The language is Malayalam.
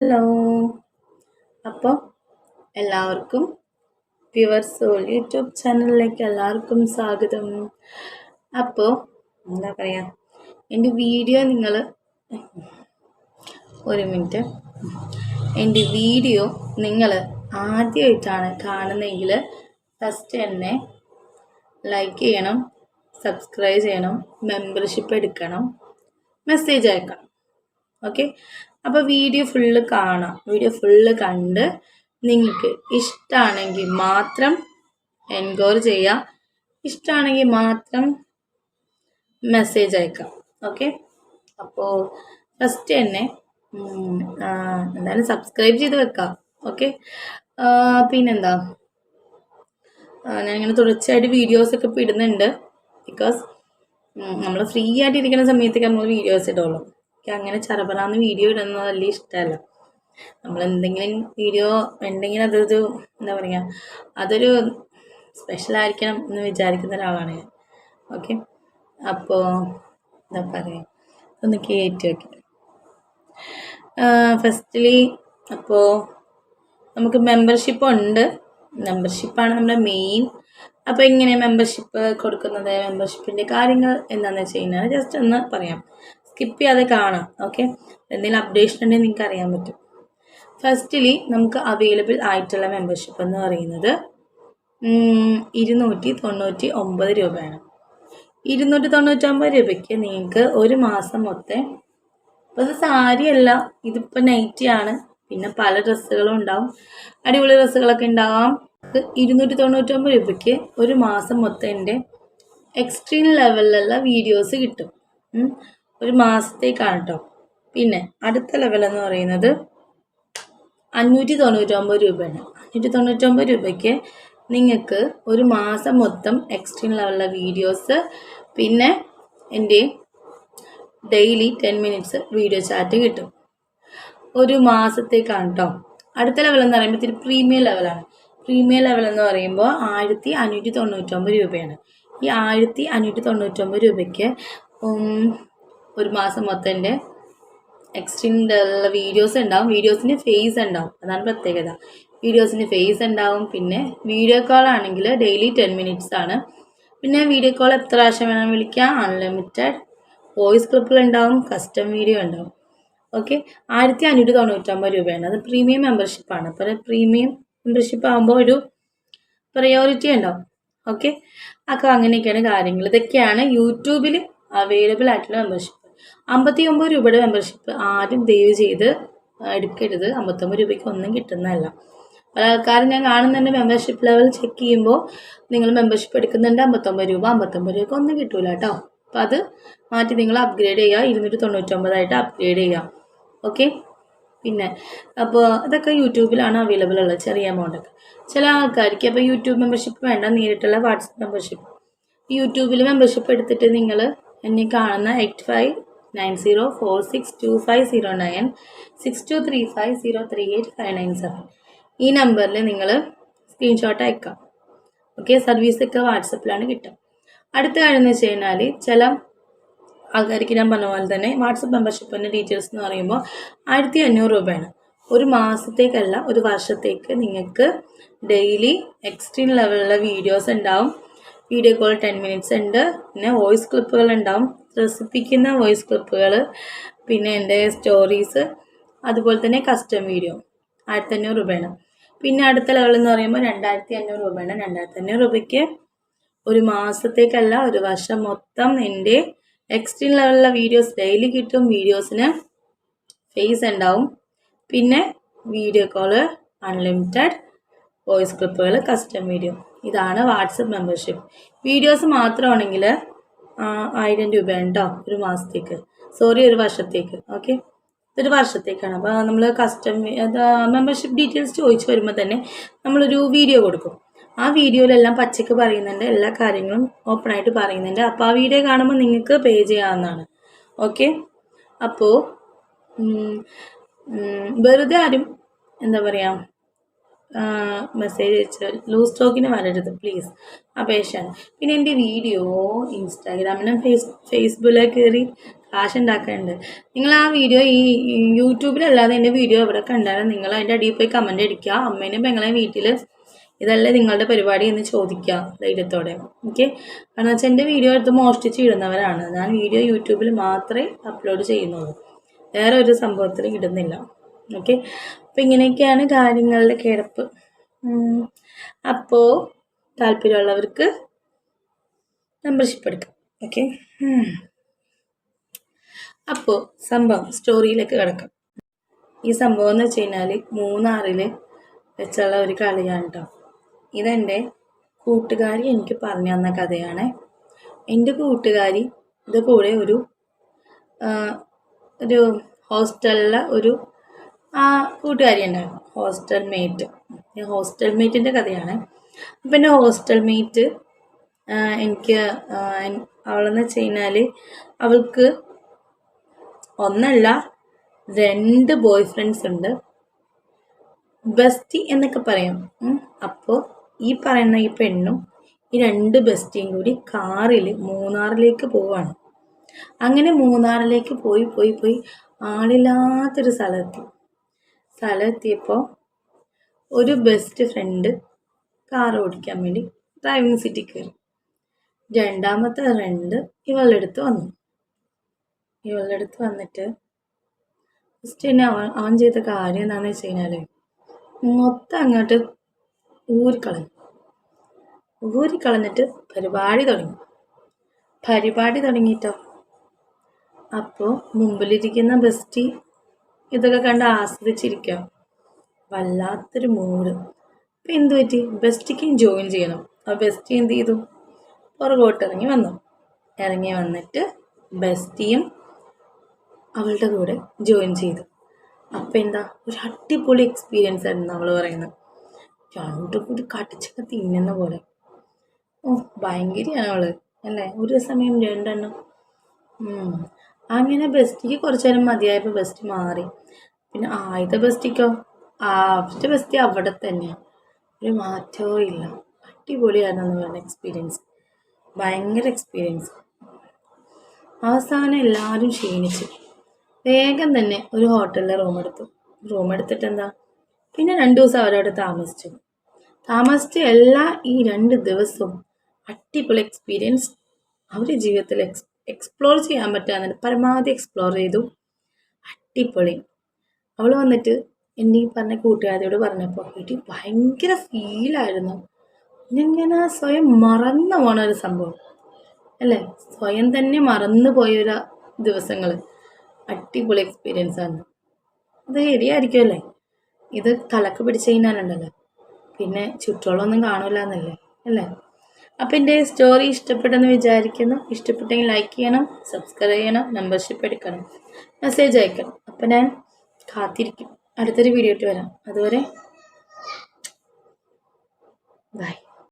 ഹലോ അപ്പോൾ എല്ലാവർക്കും പ്യുവർ സോൾ യൂട്യൂബ് ചാനലിലേക്ക് എല്ലാവർക്കും സ്വാഗതം. അപ്പോൾ എന്താ പറയുക എന്റെ വീഡിയോ നിങ്ങൾ ഒരു മിനിറ്റ്. എന്റെ വീഡിയോ നിങ്ങൾ ആദ്യമായിട്ടാണ് കാണുന്നതെങ്കിൽ ഫസ്റ്റ് എന്നെ ലൈക്ക് ചെയ്യണം സബ്സ്ക്രൈബ് ചെയ്യണം മെമ്പർഷിപ്പ് എടുക്കണം മെസ്സേജ് അയക്കണം. ഓക്കെ അപ്പോൾ വീഡിയോ ഫുള്ള് കാണാം. വീഡിയോ ഫുള്ള് കണ്ട് നിങ്ങൾക്ക് ഇഷ്ടമാണെങ്കിൽ മാത്രം എൻക്വയർ ചെയ്യാം. ഇഷ്ടമാണെങ്കിൽ മാത്രം മെസ്സേജ് അയക്കാം. ഓക്കെ അപ്പോൾ ഫസ്റ്റ് തന്നെ എന്തായാലും സബ്സ്ക്രൈബ് ചെയ്ത് വെക്കാം. ഓക്കെ പിന്നെന്താ? ഞാനിങ്ങനെ തുടർച്ചയായിട്ട് വീഡിയോസൊക്കെ ഇപ്പോൾ ഇടുന്നുണ്ട്. ബിക്കോസ് നമ്മൾ ഫ്രീ ആയിട്ട് ഇരിക്കുന്ന സമയത്തൊക്കെ നമ്മൾ വീഡിയോസ് ഇടുള്ളൂ. എനിക്ക് അങ്ങനെ ചറപറാന്ന് വീഡിയോ ഇടുന്നത് വലിയ ഇഷ്ടമല്ല നമ്മൾ എന്തെങ്കിലും വീഡിയോ ഉണ്ടെങ്കിൽ അതൊരു എന്താ പറയുക അതൊരു സ്പെഷ്യൽ ആയിരിക്കണം എന്ന് വിചാരിക്കുന്ന ഒരാളാണ് ഞാൻ. ഓക്കെ അപ്പോൾ എന്താ പറയുക ഒന്ന് കയറ്റി വയ്ക്കാം ഫസ്റ്റ്ലി അപ്പോൾ നമുക്ക് മെമ്പർഷിപ്പ് ഉണ്ട്. മെമ്പർഷിപ്പാണ് നമ്മുടെ മെയിൻ അപ്പോൾ എങ്ങനെ മെമ്പർഷിപ്പ് കൊടുക്കുന്നത് മെമ്പർഷിപ്പിന്റെ കാര്യങ്ങൾ എന്താണെന്ന് വെച്ച് കഴിഞ്ഞാൽ ജസ്റ്റ് ഒന്ന് പറയാം. സ്കിപ്പ് ചെയ്യാതെ കാണാം ഓക്കെ എന്തെങ്കിലും അപ്ഡേഷൻ ഉണ്ടെങ്കിൽ നിങ്ങൾക്ക് അറിയാൻ പറ്റും. ഫസ്റ്റ്ലി നമുക്ക് അവൈലബിൾ ആയിട്ടുള്ള മെമ്പർഷിപ്പ് എന്ന് പറയുന്നത് ഇരുന്നൂറ്റി തൊണ്ണൂറ്റി ഒമ്പത് രൂപയാണ്. ഇരുന്നൂറ്റി തൊണ്ണൂറ്റൊമ്പത് രൂപയ്ക്ക് നിങ്ങൾക്ക് ഒരു മാസം മൊത്തം ഇപ്പോൾ ഇത് സാരിയല്ല ഇതിപ്പോൾ നൈറ്റിയാണ് പിന്നെ പല ഡ്രസ്സുകളും ഉണ്ടാവും. അടിപൊളി ഡ്രസ്സുകളൊക്കെ ഉണ്ടാവാം. ഇരുന്നൂറ്റി തൊണ്ണൂറ്റൊമ്പത് രൂപയ്ക്ക് ഒരു മാസം മൊത്തം എന്റെ എക്സ്ട്രീം ലെവലിലുള്ള വീഡിയോസ് കിട്ടും. ഒരു മാസത്തേക്കാണ് കേട്ടോ പിന്നെ അടുത്ത ലെവൽ എന്ന് പറയുന്നത് അഞ്ഞൂറ്റി തൊണ്ണൂറ്റൊമ്പത് രൂപയാണ്. അഞ്ഞൂറ്റി തൊണ്ണൂറ്റൊമ്പത് രൂപയ്ക്ക് നിങ്ങൾക്ക് ഒരു മാസം മൊത്തം എക്സ്ട്രീം ലെവലിലെ വീഡിയോസ് പിന്നെ എന്റെ daily ten minutes video chat കിട്ടും. ഒരു മാസത്തേക്കാണ് കേട്ടോ അടുത്ത ലെവൽ എന്ന് പറയുമ്പോൾ ഇത്തിരി പ്രീമിയം ലെവലാണ് പ്രീമിയം ലെവൽ എന്ന് പറയുമ്പോൾ ആയിരത്തി അഞ്ഞൂറ്റി തൊണ്ണൂറ്റൊമ്പത് രൂപയാണ്. ഈ ആയിരത്തി അഞ്ഞൂറ്റി തൊണ്ണൂറ്റൊമ്പത് രൂപയ്ക്ക് ഒരു മാസം മൊത്തം എന്റെ എക്സ്ട്രീമുള്ള വീഡിയോസ് ഉണ്ടാവും. വീഡിയോസിന് ഫേസ് ഉണ്ടാവും. അതാണ് പ്രത്യേകത. വീഡിയോസിന് ഫേസ് ഉണ്ടാവും. പിന്നെ വീഡിയോ കോൾ ആണെങ്കിൽ ഡെയിലി ടെൻ മിനിറ്റ്സ് ആണ്. പിന്നെ വീഡിയോ കോൾ എത്ര പ്രാവശ്യം വേണം വിളിക്കാം. അൺലിമിറ്റഡ് വോയിസ് ക്ലിപ്പുകൾ ഉണ്ടാവും. കസ്റ്റം വീഡിയോ ഉണ്ടാവും. ഓക്കെ ആയിരത്തി അഞ്ഞൂറ്റി തൊണ്ണൂറ്റൊമ്പത് രൂപയാണ്. അത് പ്രീമിയം മെമ്പർഷിപ്പാണ് അപ്പോൾ പ്രീമിയം മെമ്പർഷിപ്പ് ആകുമ്പോൾ ഒരു പ്രയോറിറ്റി ഉണ്ടാവും. ഓക്കെ അപ്പോൾ അങ്ങനെയൊക്കെയാണ് കാര്യങ്ങൾ. ഇതൊക്കെയാണ് യൂട്യൂബിൽ അവൈലബിൾ ആയിട്ടുള്ള മെമ്പർഷിപ്പ് അമ്പത്തി ഒമ്പത് രൂപയുടെ മെമ്പർഷിപ്പ് ആരും ദയവ് ചെയ്ത് എടുക്കരുത്. അമ്പത്തൊമ്പത് രൂപയ്ക്ക് ഒന്നും കിട്ടുന്നതല്ല. പല ആൾക്കാരും ഞാൻ കാണുന്നുണ്ട് മെമ്പർഷിപ്പ് ലെവൽ ചെക്ക് ചെയ്യുമ്പോൾ നിങ്ങൾ മെമ്പർഷിപ്പ് എടുക്കുന്നുണ്ട് അമ്പത്തൊമ്പത് രൂപ അമ്പത്തൊമ്പത് രൂപയ്ക്ക് ഒന്നും കിട്ടൂല കേട്ടോ അപ്പോൾ അത് മാറ്റി നിങ്ങൾ അപ്ഗ്രേഡ് ചെയ്യുക ഇരുന്നൂറ്റി തൊണ്ണൂറ്റൊമ്പതായിട്ട് അപ്ഗ്രേഡ് ചെയ്യുക ഓക്കെ? പിന്നെ അപ്പോൾ ഇതൊക്കെ യൂട്യൂബിലാണ് അവൈലബിൾ ഉള്ളത് ചെറിയ എമൗണ്ടൊക്കെ ചില ആൾക്കാർക്ക് അപ്പോൾ യൂട്യൂബ് മെമ്പർഷിപ്പ് വേണ്ട നേരിട്ടുള്ള വാട്സപ്പ് മെമ്പർഷിപ്പ് യൂട്യൂബിൽ മെമ്പർഷിപ്പ് എടുത്തിട്ട് നിങ്ങൾ എന്നെ കാണുന്ന eight five nine zero four six two five zero nine six two three five zero three eight five nine seven. ഈ നമ്പറിൽ നിങ്ങൾ സ്ക്രീൻഷോട്ട് അയക്കാം. ഓക്കെ സർവീസൊക്കെ വാട്സപ്പിലാണ് കിട്ടുക. അടുത്ത കാര്യം എന്ന് വെച്ച് കഴിഞ്ഞാൽ ചില ആൾക്കാർക്ക് ഞാൻ പറഞ്ഞ പോലെ തന്നെ വാട്സപ്പ് മെമ്പർഷിപ്പിന്റെ ഡീറ്റെയിൽസ് എന്ന് പറയുമ്പോൾ ആയിരത്തി അഞ്ഞൂറ് രൂപയാണ്. ഒരു മാസത്തേക്കല്ല ഒരു വർഷത്തേക്ക് നിങ്ങൾക്ക് ഡെയിലി എക്സ്ട്രീം ലെവലിലുള്ള വീഡിയോസ് ഉണ്ടാവും. വീഡിയോ കോൾ ടെൻ മിനിറ്റ്സ് ഉണ്ട് പിന്നെ വോയിസ് ക്ലിപ്പുകൾ ഉണ്ടാവും. രസിപ്പിക്കുന്ന വോയിസ് ക്ലിപ്പുകൾ പിന്നെ എന്റെ സ്റ്റോറീസ് അതുപോലെ തന്നെ കസ്റ്റം വീഡിയോ ആയിരത്തി അഞ്ഞൂറ് രൂപയാണ്. പിന്നെ അടുത്ത ലെവൽ എന്ന് പറയുമ്പോൾ രണ്ടായിരത്തി അഞ്ഞൂറ് രൂപയാണ്. രണ്ടായിരത്തി അഞ്ഞൂറ് രൂപയ്ക്ക് ഒരു മാസത്തേക്കല്ല ഒരു വർഷം മൊത്തം എന്റെ എക്സ്ട്രീം ലെവലിലുള്ള വീഡിയോസ് ഡെയിലി കിട്ടും. വീഡിയോസിന് ഫേസ് ഉണ്ടാവും. പിന്നെ വീഡിയോ കോൾ അൺലിമിറ്റഡ് വോയിസ് ക്ലിപ്പുകൾ കസ്റ്റം വീഡിയോ ഇതാണ് വാട്സപ്പ് മെമ്പർഷിപ്പ് വീഡിയോസ് മാത്രമാണെങ്കിൽ ആയിരം രൂപയാണ് കേട്ടോ ഒരു മാസത്തേക്ക്. സോറി ഒരു വർഷത്തേക്ക്. ഓക്കെ ഒരു വർഷത്തേക്കാണ്. അപ്പോൾ നമ്മൾ കസ്റ്റം മെമ്പർഷിപ്പ് ഡീറ്റെയിൽസ് ചോദിച്ചു വരുമ്പോൾ തന്നെ നമ്മളൊരു വീഡിയോ കൊടുക്കും. ആ വീഡിയോയിലെല്ലാം പച്ചയ്ക്ക് പറയുന്നുണ്ട് എല്ലാ കാര്യങ്ങളും ഓപ്പണായിട്ട് പറയുന്നുണ്ട്. അപ്പോൾ ആ വീഡിയോ കാണുമ്പോൾ നിങ്ങൾക്ക് പേ ചെയ്യാവുന്നതാണ്. ഓക്കെ അപ്പോൾ വെറുതെ ആരും എന്താ പറയുക മെസ്സേജ് അയച്ചാൽ. ലൂസ് സ്റ്റോക്കിന് വരരുത് പ്ലീസ് അപേക്ഷയാണ് പിന്നെ എന്റെ വീഡിയോ ഇൻസ്റ്റാഗ്രാമിലും ഫേസ് ഫേസ്ബുക്കിലേക്ക് കയറി കാശ് ഉണ്ടാക്കാനുണ്ട് നിങ്ങൾ ആ വീഡിയോ ഈ യൂട്യൂബിലല്ലാതെ എന്റെ വീഡിയോ എവിടെ കണ്ടാലും നിങ്ങൾ അതിന്റെ അടിയിൽ പോയി കമന്റ് അടിക്കുക. അമ്മേനും പെങ്ങളെയും വീട്ടിൽ ഇതല്ലേ നിങ്ങളുടെ പരിപാടി എന്ന് ചോദിക്കുക ധൈര്യത്തോടെ. ഓക്കെ കാരണം വെച്ചാൽ എന്റെ വീഡിയോ എടുത്ത് മോഷ്ടിച്ച് ഇടുന്നവരാണ്. ഞാൻ വീഡിയോ യൂട്യൂബിൽ മാത്രമേ അപ്ലോഡ് ചെയ്യുന്നുള്ളൂ. വേറെ ഒരു സംഭവത്തിൽ ഇടുന്നില്ല. ഓക്കെ. അപ്പം ഇങ്ങനെയൊക്കെയാണ് കാര്യങ്ങളുടെ കിടപ്പ്. അപ്പോൾ താല്പര്യമുള്ളവർക്ക് മെമ്പർഷിപ്പ് എടുക്കാം. ഓക്കെ. അപ്പോൾ സംഭവം സ്റ്റോറിയിലേക്ക് കിടക്കാം. ഈ സംഭവം എന്ന് വെച്ച് കഴിഞ്ഞാൽ മൂന്നാറിൽ വെച്ചുള്ള ഒരു കളിയാണ് കേട്ടോ ഇതെന്റെ കൂട്ടുകാരി എനിക്ക് പറഞ്ഞു തന്ന കഥയാണ്. എന്റെ കൂട്ടുകാരി ഇത് കൂടെ ഒരു ഒരു ഹോസ്റ്റലിലെ ഒരു ആ കൂട്ടുകാരി ഉണ്ടായിരുന്നു ഹോസ്റ്റൽ മേറ്റ് ഹോസ്റ്റൽ മേറ്റിന്റെ കഥയാണ്. അപ്പം എന്റെ ഹോസ്റ്റൽ മേറ്റ് എനിക്ക് അവളെന്ന് വെച്ച് കഴിഞ്ഞാൽ അവൾക്ക് ഒന്നല്ല രണ്ട് ബോയ് ഫ്രണ്ട്സ് ഉണ്ട്. ബെസ്റ്റി എന്നൊക്കെ പറയാം. അപ്പോൾ ഈ പറയുന്ന ഈ പെണ്ണും ഈ രണ്ട് ബെസ്റ്റിയും കൂടി കാറിൽ മൂന്നാറിലേക്ക് പോവാണ്. അങ്ങനെ മൂന്നാറിലേക്ക് പോയി പോയി പോയി ആളില്ലാത്തൊരു സ്ഥലമെത്തി സ്ഥലമെത്തിയപ്പോൾ ഒരു ബെസ്റ്റ് ഫ്രണ്ട് കാർ ഓടിക്കാൻ വേണ്ടി ഡ്രൈവിംഗ് സീറ്റിൽ കയറി. രണ്ടാമത്തെ ഫ്രണ്ട് ഇവളുടെ അടുത്ത് വന്നു. ഇവളുടെ അടുത്ത് വന്നിട്ട് ഫസ്റ്റ് തന്നെ അവൻ അവൻ ചെയ്ത കാര്യം എന്താണെന്ന് വെച്ച് കഴിഞ്ഞാൽ മൊത്തം അങ്ങോട്ട് ഊരിക്കളഞ്ഞു. ഊരിക്കളഞ്ഞിട്ട് പരിപാടി തുടങ്ങി. പരിപാടി തുടങ്ങിയിട്ടോ അപ്പോൾ മുമ്പിലിരിക്കുന്ന ബെസ്റ്റി ഇതൊക്കെ കണ്ട് ആസ്വദിച്ചിരിക്കാം. വല്ലാത്തൊരു മൂഡ് അപ്പം എന്ത് പറ്റി? ബെസ്റ്റിക്കും ജോയിൻ ചെയ്യണം. ആ ബെസ്റ്റി എന്ത് ചെയ്തു? പുറകോട്ട് ഇറങ്ങി വന്നു. ഇറങ്ങി വന്നിട്ട് ബെസ്റ്റിയും അവളുടെ കൂടെ ജോയിൻ ചെയ്തു. അപ്പം എന്താ? ഒരു അടിപൊളി എക്സ്പീരിയൻസ് ആയിരുന്നു അവൾ പറയുന്നത്. രണ്ടും കൂടി കടിച്ചൊക്കെ തിന്നുന്ന പോലെ. ഓ ഭയങ്കരയാണ് അവൾ അല്ലേ? ഒരു സമയം രണ്ടെണ്ണം. അങ്ങനെ ബെസ്റ്റിക്ക് കുറച്ച് നേരം മതിയായപ്പോൾ ബെസ്റ്റ് മാറി. പിന്നെ ആദ്യത്തെ ബെസ്റ്റിക്കോ? ആദ്യത്തെ ബെസ്റ്റി അവിടെ തന്നെയാണ് ഒരു മാറ്റവും ഇല്ല. അടിപൊളിയായിരുന്നു പറഞ്ഞ എക്സ്പീരിയൻസ് ഭയങ്കര എക്സ്പീരിയൻസ് അവസാനം എല്ലാവരും ക്ഷീണിച്ചു. വേഗം തന്നെ ഒരു ഹോട്ടലിൽ റൂം എടുത്തു. റൂം എടുത്തിട്ട് എന്താ? പിന്നെ രണ്ട് ദിവസം അവരവിടെ താമസിച്ചു. താമസിച്ച് എല്ലാ ഈ രണ്ട് ദിവസവും അടിപൊളി എക്സ്പീരിയൻസ് അവരുടെ ജീവിതത്തിൽ എക്സ് എക്സ്പ്ലോർ ചെയ്യാൻ പറ്റാതെ പരമാവധി എക്സ്പ്ലോർ ചെയ്തു. അടിപൊളി. അവൾ വന്നിട്ട് എന്റെ ഈ പറഞ്ഞ കൂട്ടുകാരിയോട് പറഞ്ഞപ്പോൾ എടി ഭയങ്കര ഫീലായിരുന്നു ഇങ്ങനെ സ്വയം മറന്നു പോണ ഒരു സംഭവം. അല്ലേ? സ്വയം തന്നെ മറന്നു പോയൊരു ദിവസങ്ങൾ അടിപൊളി എക്സ്പീരിയൻസ് ആണ്. അത് ശരിയായിരിക്കും അല്ലേ? ഇത് തലക്ക് പിടിച്ച് കഴിഞ്ഞാലുണ്ടല്ലോ. പിന്നെ ചുറ്റോളൊന്നും കാണില്ല എന്നല്ലേ അല്ലേ? അപ്പം എന്റെ സ്റ്റോറി ഇഷ്ടപ്പെട്ടെന്ന് വിചാരിക്കുന്നു. ഇഷ്ടപ്പെട്ടെങ്കിൽ ലൈക്ക് ചെയ്യണം സബ്സ്ക്രൈബ് ചെയ്യണം മെമ്പർഷിപ്പ് എടുക്കണം. മെസ്സേജ് അയക്കണം. അപ്പോൾ ഞാൻ കാത്തിരിക്കും. അടുത്തൊരു വീഡിയോ ഇട്ട് വരാം. അതുവരെ ബൈ